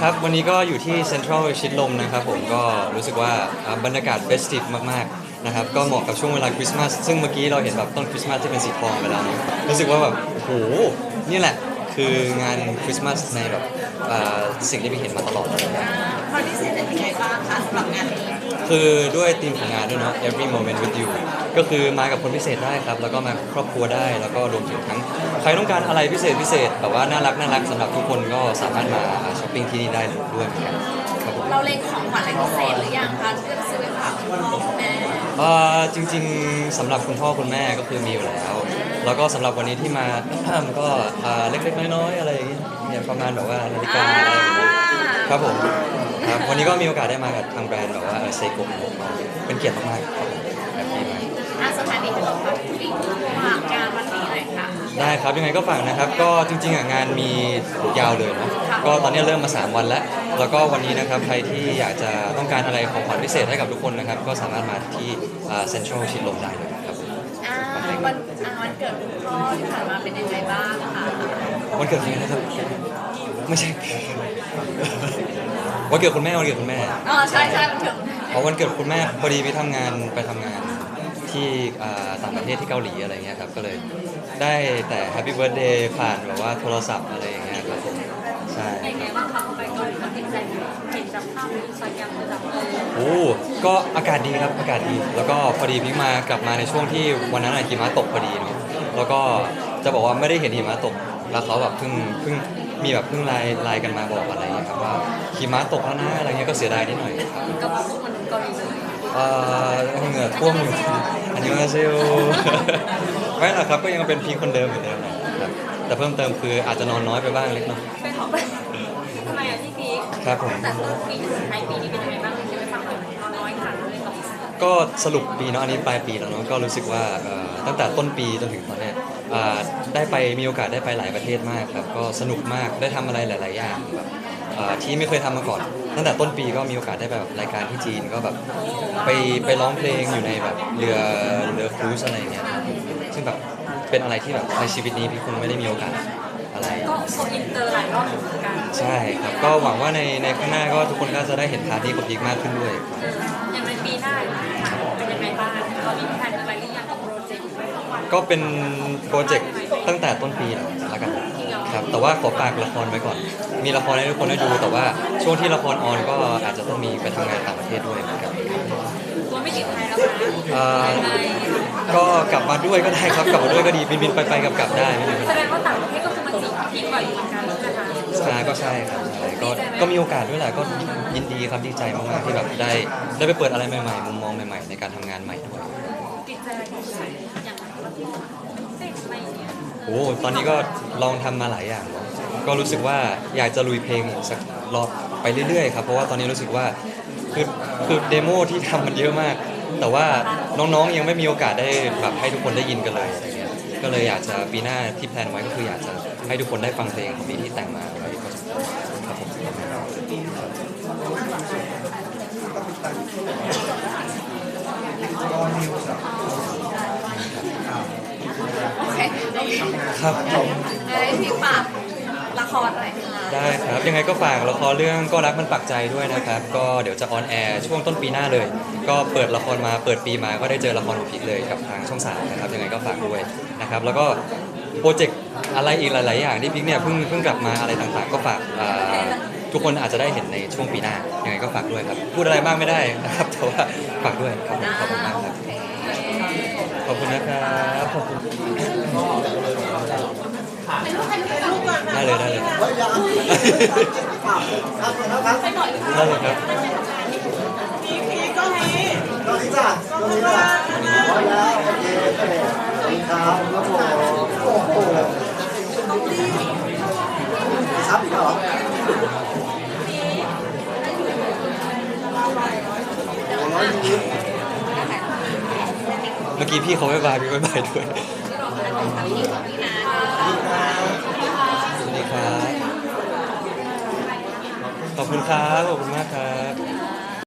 ครับ วันนี้ก็อยู่ที่เซ็นทรัลชิดลมนะครับผมก็รู้สึกว่าบรรยากาศเฟสติฟมากๆนะครับก็เหมาะกับช่วงเวลาคริสต์มาสซึ่งเมื่อกี้เราเห็นแบบต้นคริสต์มาสที่เป็นสีทองไปแล้วนะรู้สึกว่าแบบโอ้โหนี่แหละคืองานคริสต์มาสในแบบสิ่งที่พี่เห็นมาตลอดเลยความพิเศษเป็นยังไงบ้างคะสำหรับงานนี้ คือด้วยธีมของงานด้วยเนาะ every moment with you ก็คือมากับคนพิเศษได้ครับ แล้วก็มาครอบครัวได้ แล้วก็รวมถึงทั้งใครต้องการอะไรพิเศษพิเศษแต่ว่าน่ารักน่ารักสำหรับทุกคนก็สามารถมาช้อปปิ้งที่นี่ได้เลยด้วยเหมือนกันครับผมเราเล็งของขวัญอะไรพิเศษหรือยังคะที่จะซื้อไปฝากคุณพ่อคุณแม่เอ่อจริงๆสำหรับคุณพ่อคุณแม่ก็คือมีอยู่แล้ว แล้วก็สำหรับวันนี้ที่มา ก็เอ่อเล็กๆน้อยๆอะไรอย่างเงี้ยเนี่ยประมาณแบบว่านาฬิกาอะไรอย่างเงี้ยครับผม ครับวันนี้ก็มีโอกาสได้มากับทางแบรนด์แบบว่าเซโกะเป็นเกียรติมากๆครับผมแบบนี้มากอะสถานีขนมปังปิ้งฝากงานวันนี้หน่อยค่ะได้ครับยังไงก็ฝากนะครับ ก็จริงๆอะงานมียาวเลยเนาะก็ตอนนี้เริ่มมา 3 วันแล้ว แล้วก็วันนี้นะครับใครที่อยากจะต้องการอะไรของขวัญพิเศษให้กับทุกคนนะครับ ก็สามารถมาที่เซ็นทรัลชิดลมได้เลยครับอ่าวันอ่าวันเกิดคุณพ่อที่ผ่านมาเป็นยังไงบ้างคะวันเกิดใครนะครับ ไม่ใช่ วันเกิดคุณแม่วันเกิดคุณแม่อ๋อใช่ใช่วันเกิดเพราะวันเกิดคุณแม่พอดีไปทำงานไปทำงานที่อ่าต่างประเทศที่เกาหลีอะไรเงี้ยครับก็เลยได้แต่แฮปปี้เบิร์ดเดย์ผ่านแบบว่าโทรศัพท์อะไรอย่างเงี้ยครับผมใช่เป็นไงบ้างคะพอไปเกาหลีแล้วติดใจเห็นจากภาพในอินสตาแกรมคือแบบเออโอ้ก็อากาศดีครับอากาศดี แล้วก็พอดีพิงมากลับมาในช่วงที่วันนั้นอะหิมะตกพอดีเนาะแล้วก็จะบอกว่าไม่ได้เห็นหิมะตกแล้วเขาแบบเพิ่งเพิ่ง มีแบบเพิ่งไลน์ไลน์กันมาบอกอะไรเงี้ยครับว่าหิมะตกแล้วนะอะไรเงี้ยก็เสียดายนิดหน่อยกับพวกมันเกาหลีเลยเอ่อเหงื่อท่วมอยู่อันนี้มาเซลไม่หรอกครับก็ยังเป็นพีคคนเดิมเหมือนเดิมนะครับแต่เพิ่มเติมคืออาจจะนอนน้อยไปบ้างเล็กน้อยไปขอไปทำไมอะพี่พีคครับผมแต่ต้นปีถึงท้ายปีนี้เป็นยังไงบ้างจะไปฟังหน่อยนอนน้อยขนาดนั้นเลยกับก็สรุปปีเนาะอันนี้ปลายปีแล้วเนาะก็รู้สึกว่าเอ่อตั้งแต่ต้นปีจนถึงตอนเนี้ย อ่าได้ไปมีโอกาสได้ไปหลายประเทศมากครับก็สนุกมากได้ทำอะไรหลาย ๆ อย่างแบบอ่าที่ไม่เคยทำมาก่อน ตั้งแต่ต้นปีก็มีโอกาสได้ไปแบบรายการที่จีนก็แบบไปไปร้องเพลงอยู่ในแบบเรือเรือครูซอะไรอย่างเงี้ยครับซึ่งแบบเป็นอะไรที่แบบในชีวิตนี้พี่คงไม่ได้มีโอกาสอะไร ก็โซอินเตอร์หลายรอบอยู่เหมือนกันใช่ครับก็หวังว่าในในข้างหน้าก็ทุกคนก็จะได้เห็นพาร์ทนี้ของพีคมากขึ้นด้วยอย่างในปีหน้าเป็นยังไงบ้างเรามีแผนอะไรหรือยังกับโปรเจกต์ ก็เป็นโปรเจกต์ตั้งแต่ต้นปีแล้วละกันครับ แต่ว่าขอฝากละครไว้ก่อน มีละครให้ทุกคนได้ดู แต่ว่าช่วงที่ละครออนก็อาจจะต้องมีไปทำงานต่างประเทศด้วยเหมือนกันตัวไม่ติดไทยแล้วนะเอ่อก็กลับมาด้วยก็ได้ครับ กลับมาด้วยก็ดี บินบินไปไปกลับกลับได้ไม่มีปัญแสหาดงว่าต่างประเทศก็คือมันจีบพีกว่าอยู่เหมือนกันใช่ไหมคะใช่ก็ใช่ครับใช่ก็ก็มีโอกาสด้วยแหละก็ยินดีครับดีใจมากๆที่แบบได้ได้ไปเปิดอะไรใหม่ๆมุมมองใหม่ๆ ในการทำงานใหม่ด้วยติดใจ โอ้ตอนนี้ก็ลองทำมาหลายอย่าง ก็รู้สึกว่าอยากจะลุยเพลงสักรอบไปเรื่อยๆครับ เพราะว่าตอนนี้รู้สึกว่าคือคือเดโมที่ทำมันเยอะมาก แต่ว่าน้องๆยังไม่มีโอกาสได้แบบให้ทุกคนได้ยินกันเลยอะไรเงี้ย ก็เลยอยากจะปีหน้าที่แพลนไว้ก็คืออยากจะให้ทุกคนได้ฟังเพลงของพี่ที่แต่งมาไว้ก็ครับผม โอเค ครับ อะไรที่ฝากละครหน่อยค่ะได้ครับยังไงก็ฝากละครเรื่องก็รักมันปักใจด้วยนะครับ ก็เดี๋ยวจะออนแอร์ช่วงต้นปีหน้าเลย ก็เปิดละครมาเปิดปีมาก็ได้เจอละครของพีคเลยกับทางช่องสามนะครับยังไงก็ฝากด้วยนะครับ แล้วก็โปรเจกต์อะไรอีกหลาย ๆ อย่างที่พีคเนี่ยเพิ่งเพิ่งกลับมาอะไรต่างๆ ก็ฝากอ่า ทุกคนอาจจะได้เห็นในช่วงปีหน้ายังไงก็ฝากด้วยครับ พูดอะไรมากไม่ได้นะครับแต่ว่าฝากด้วยครับผมขอบคุณมากครับขอบคุณนะครับขอบคุณได้เลยได้เลยได้เลยครับพีก็มีก็นี้จ้ะก็นี้จ้ะพอแล้วโอเคครับครับผมโอ้โหซับอีกเหรอ กี้พี่เขาไม่บายพี่ไม่บายด้วยสวัสดีครับ ขอบคุณครับ ขอบคุณมากครับ